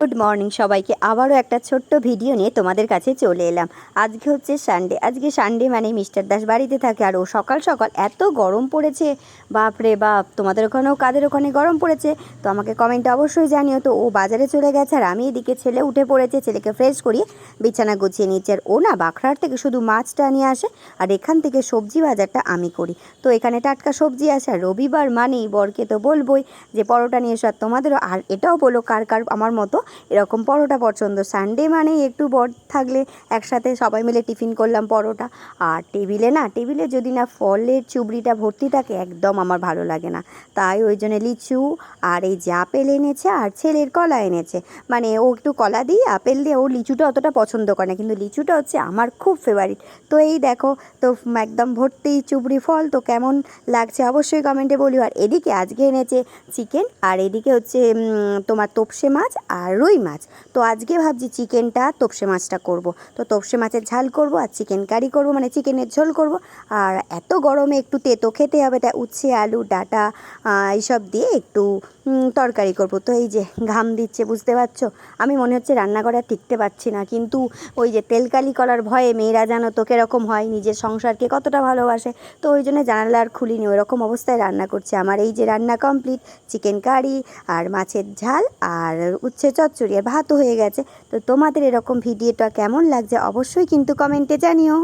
Good morning সবাইকে। আবারও একটা ছোট্ট ভিডিও নিয়ে তোমাদের কাছে চলে এলাম। আজকে হচ্ছে সানডে আজকে সানডে মানে মিস্টার দাস বাড়িতে থাকে আর ও সকাল সকাল এত গরম পড়েছে। বাপরে বাপ, তোমাদের ওখানেও কাদের ওখানে গরম পড়েছে? তো আমাকে কমেন্টে অবশ্যই জানিও। তো ও বাজারে চলে গেছে আর আমি এদিকে ছেলে উঠে পড়েছে, ছেলেকে ফ্রেশ করিয়ে বিছানা গুছিয়ে নিচ্ছে আর ও না বাখরার থেকে শুধু মাছটা নিয়ে আসে আর এখান থেকে সবজি বাজারটা আমি করি। তো এখানে টাটকা সবজি আসে আর রবিবার মানেই বরকে তো বলবোই যে পরোটা নিয়ে এসো আর তোমাদেরও। আর এটাও বলো কার কার আমার মতো এরকম পরোটা পছন্দ। সানডে মানেই একটু বর থাকলে একসাথে সবাই মিলে টিফিন করলাম পরোটা। আর টেবিলে না, টেবিলে যদি না ফলের চুবড়িটা ভর্তি থাকে, একদম আমার ভালো লাগে না। তাই ওই জন্য লিচু আর এই যে আপেল এনেছে আর ছেলের কলা এনেছে। মানে ও একটু কলা দিয়ে আপেল দিয়ে, ও লিচুটা অতটা পছন্দ করে না, কিন্তু লিচুটা হচ্ছে আমার খুব ফেভারিট তো এই দেখো, তো একদম ভর্তি চুবড়ি ফল, তো কেমন লাগছে অবশ্যই কমেন্টে বলিও। আর এদিকে আজকে এনেছে চিকেন আর এদিকে হচ্ছে তোমার তোপসে মাছ আর রুই মাছ। তো আজকে ভাবছি চিকেনটা তোপসে মাছটা করব। তো তপসে মাছের ঝাল করব আর চিকেন কারি করব মানে চিকেনের ঝোল করব। আর এত গরমে একটু তেতো খেতে হবে, তাই উচ্ছে, আলু, ডাটা এইসব দিয়ে একটু তরকারি করব। তো এই যে ঘাম দিচ্ছে, বুঝতে পারছ? আমি মনে হচ্ছে রান্নাঘরে আর টিকতে পারছি না। কিন্তু ওই যে তেলকালি করার ভয়ে মেয়েরা জানো তো কীরকম হয়, নিজের সংসারকে কতটা ভালোবাসে, তো ওই জন্য জানালা আর খুলিনি। ওরকম অবস্থায় রান্না করছে। আমার এই যে রান্না কমপ্লিট চিকেন কারি আর মাছের ঝাল আর উচ্ছে চচ্চড়ি আর ভাতও হয়ে গেছে। তো তোমাদের এরকম ভিডিওটা কেমন লাগছে অবশ্যই কিন্তু কমেন্টে জানিও।